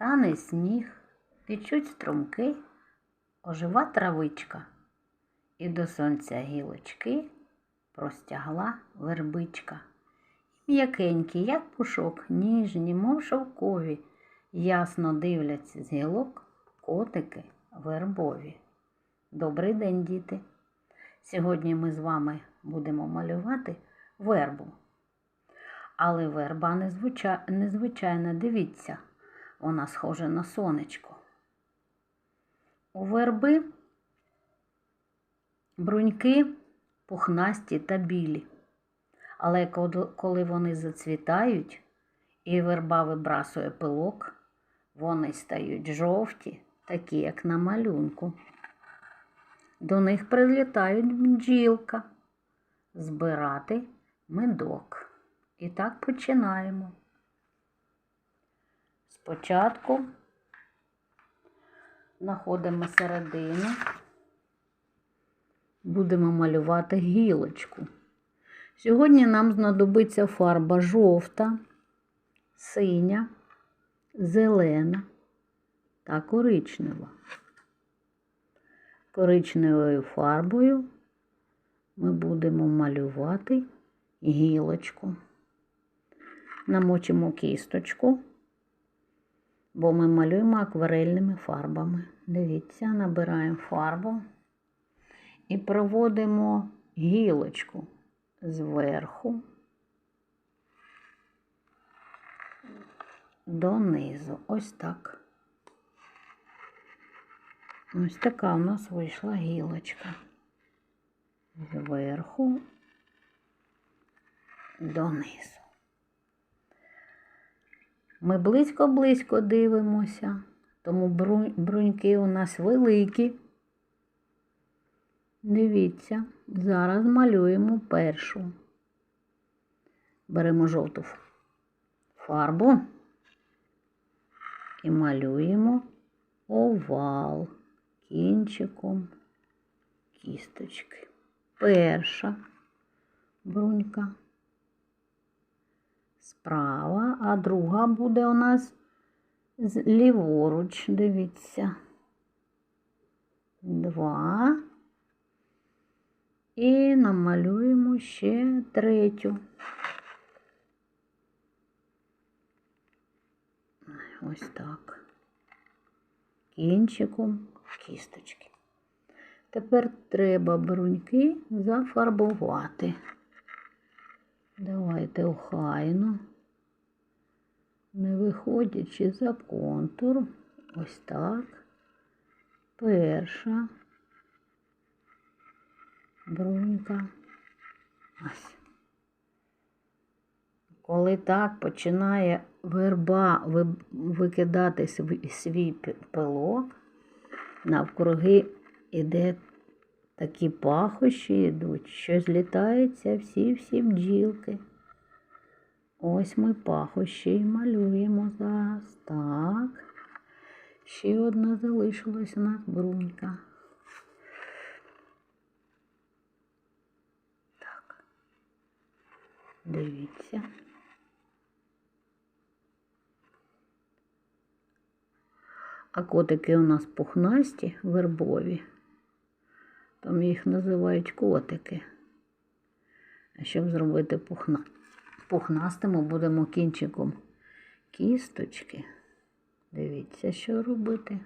Тане сніг, течуть струмки, ожива травичка, і до сонця гілочки простягла вербичка. М'якенькі, як пушок, ніжні, мов шовкові, ясно дивляться з гілок котики вербові. Добрий день, діти! Сьогодні ми з вами будемо малювати вербу. Але верба незвича... незвичайна, дивіться, вона схожа на сонечко. У верби бруньки пухнасті та білі. Але коли вони зацвітають і верба вибрасує пилок, вони стають жовті, такі, як на малюнку. До них прилітають бджілка збирати медок. І так починаємо. Спочатку знаходимо середину, будемо малювати гілочку. Сьогодні нам знадобиться фарба жовта, синя, зелена та коричнева. Коричневою фарбою ми будемо малювати гілочку. Намочимо кісточку, бо ми малюємо акварельними фарбами. Дивіться, набираємо фарбу і проводимо гілочку зверху донизу. Ось так. Ось така у нас вийшла гілочка. Зверху донизу. Ми близько-близько дивимося, тому бруньки у нас великі. Дивіться, зараз малюємо першу. Беремо жовту фарбу і малюємо овал кінчиком кісточки. Перша брунька справа, а друга буде у нас ліворуч, дивіться. Два. І намалюємо ще третю. Ось так. Кінчиком кісточки. Тепер треба бруньки зафарбувати. Давайте охайно, не виходячи за контур. Ось так. Перша брунька. Ось. Коли так починає верба викидати свій, пилок, навкруги іде такі пахощі йдуть, що злітаються всі-всі бджілки. Ось ми пахощі і малюємо зараз. Так. Ще одна залишилась у нас брунька. Так. Дивіться. А котики у нас пухнасті, вербові. Там їх називають котики. А щоб зробити пухна... пухнастими, будемо кінчиком кісточки. Дивіться, що робити.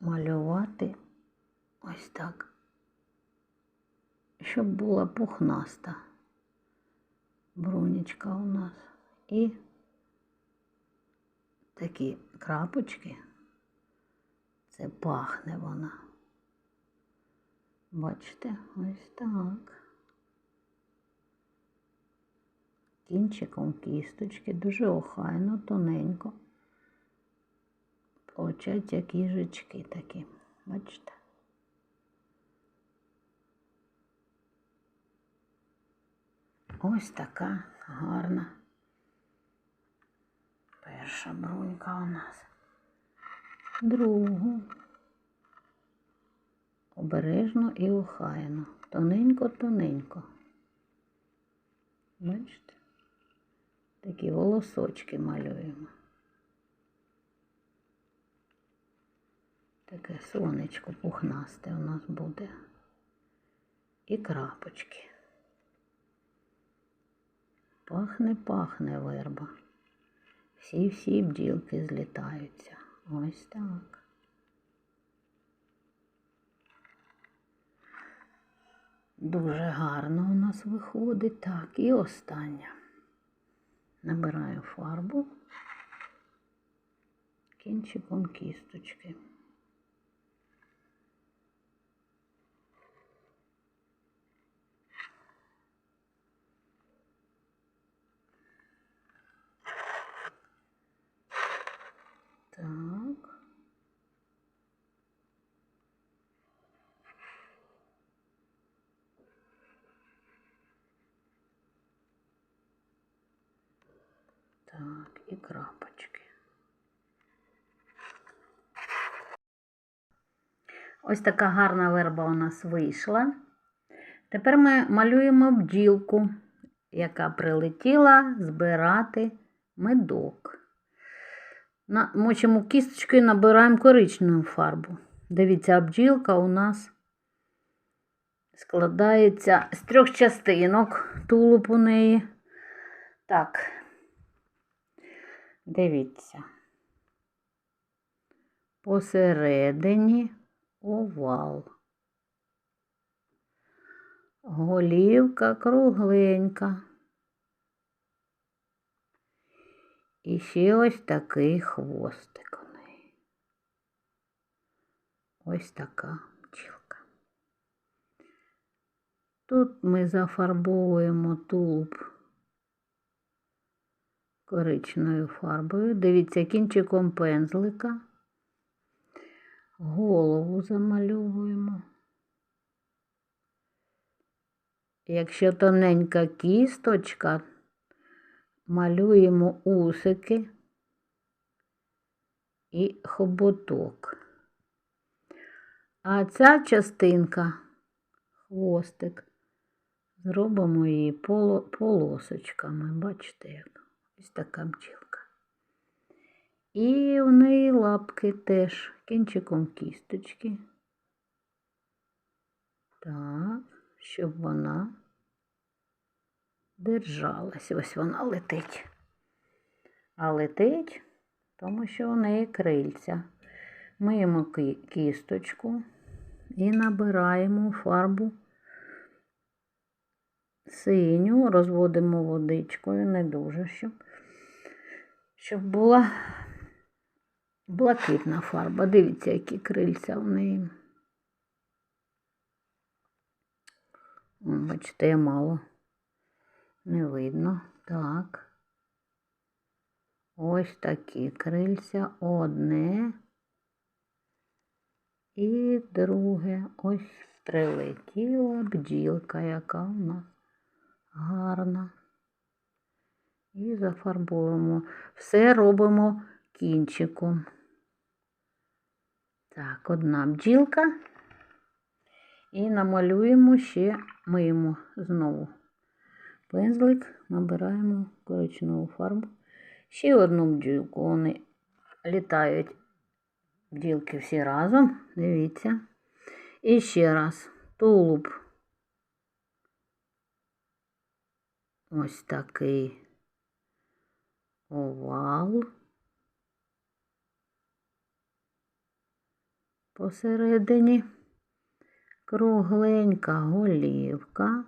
Малювати ось так. Щоб була пухнаста брунечка у нас. І такі крапочки. Це пахне вона. Бачите, ось так. Кінчиком кісточки, дуже охайно, тоненько. Получаються як їжачки такі. Бачите? Ось така гарна перша брунька у нас. Другу. Обережно і охайно. Тоненько-тоненько. Бачите? Такі волосочки малюємо. Таке сонечко пухнасте у нас буде. І крапочки. Пахне, пахне верба. Всі-всі бджілки злітаються. Ось так. Дуже гарно у нас виходить. Так, і остання. Набираю фарбу кінчиком кісточки. Так. І крапочки. Ось така гарна верба у нас вийшла. Тепер ми малюємо бджілку, яка прилетіла збирати медок. Мочимо кісточкою і набираємо коричневу фарбу. Дивіться, бджілка у нас складається з трьох частинок тулуб у неї. Так, дивіться. Посередині овал. Голівка кругленька. І ще ось такий хвостик у неї. Ось така бджілка. Тут ми зафарбовуємо тулуб коричною фарбою. Дивіться, кінчиком пензлика. Голову замальовуємо. Якщо тоненька кісточка, малюємо усики і хоботок. А ця частинка, хвостик, зробимо її полосочками. Бачите, як ось така бджілка. І у неї лапки теж кінчиком кісточки. Так, щоб вона держалась. Ось вона летить. А летить, тому що у неї крильця. Миємо кісточку і набираємо фарбу синю, розводимо водичкою, не дуже, щоб, щоб була блакитна фарба. Дивіться, які крильця в неї. Бачите, я мало не видно. Так. Ось такі крильця одне і друге. Ось прилетіла бджілка, яка у нас гарна. І зафарбуємо. Все робимо кінчиком. Так, одна бджілка. І намалюємо ще, миємо знову пензлик, набираємо коричневу фарбу. Ще одну бджілку. Вони літають бджілки всі разом. Дивіться. І ще раз тулуб. Ось такий овал. Посередині кругленька голівка.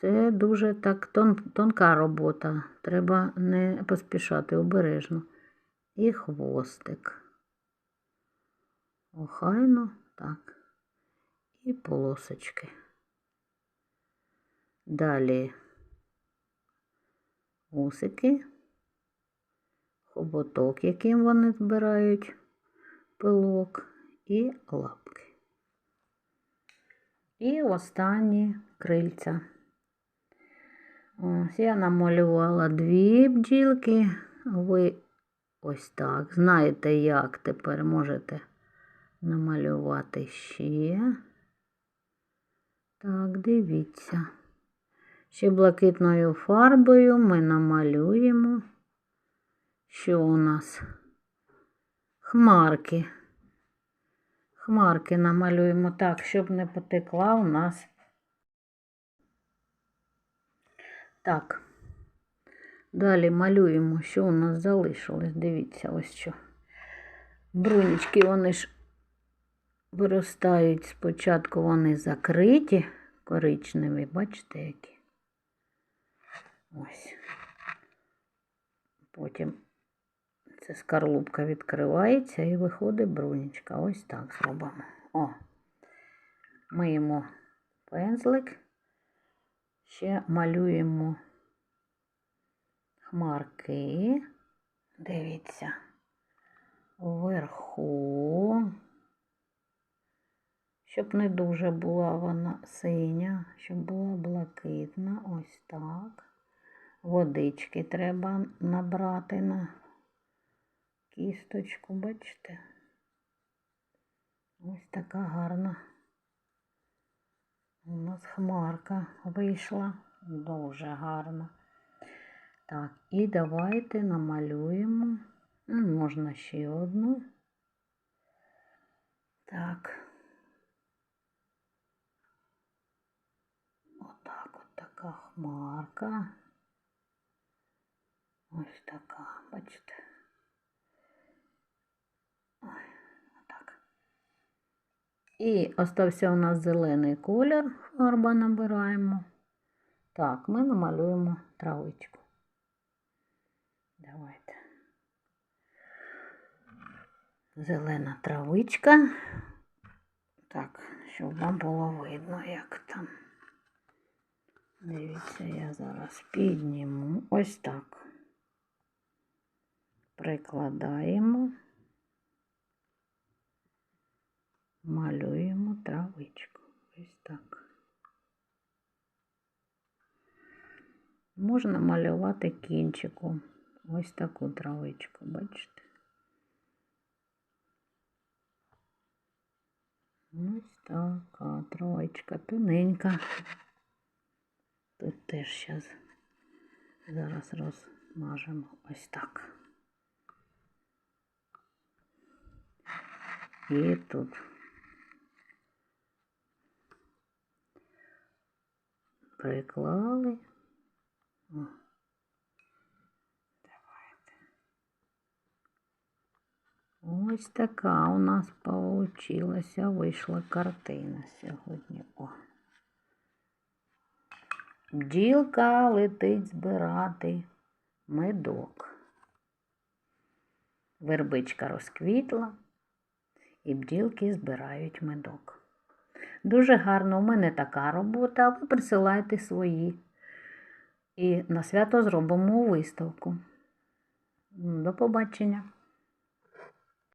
Це дуже так тон, тонка робота. Треба не поспішати обережно. І хвостик. Охайно, так. І полосочки. Далі усики, хоботок, яким вони збирають пилок, і лапки. І останні крильця. Ось я намалювала дві бджілки. Ви ось так. Знаєте, як тепер можете намалювати ще. Так, дивіться. Ще блакитною фарбою ми намалюємо, що у нас хмарки. Хмарки намалюємо так, щоб не потекла у нас. Так. Далі малюємо, що у нас залишилось. Дивіться, ось що. Брунічки, вони ж виростають спочатку, вони закриті, коричневі, бачите, які. Ось. Потім ця скарлупка відкривається і виходить брунічка. Ось так зробимо. О. Миємо пензлик. Ще малюємо хмарки. Дивіться. Вверху. Щоб не дуже була вона синя, щоб була блакитна. Ось так. Водички треба набрати на кісточку, бачите? Ось така гарна. У нас хмарка вийшла. Дуже гарна. Так, і давайте намалюємо. Ну, Можна ще одну. Так. Отак от така хмарка. Ось така, бачите. Ой, отак. І остався у нас зелений колір, фарба набираємо. Так, ми намалюємо травичку. Давайте. Зелена травичка. Так, щоб вам було видно, як там. Дивіться, я зараз підніму. Ось так. Прикладаємо, малюємо травичку. Ось так. Можна малювати кінчиком. Ось таку травичку, бачите? Ось така травичка тоненька. Тут теж зараз, зараз розмажемо ось так. І тут. Приклали. Давайте. Ось така у нас получилася, вийшла картина сьогодні. О. Бджілка летить збирати медок. Вербичка розквітла, і бджілки збирають медок. Дуже гарно, у мене така робота, а ви присилайте свої. І на свято зробимо виставку. До побачення!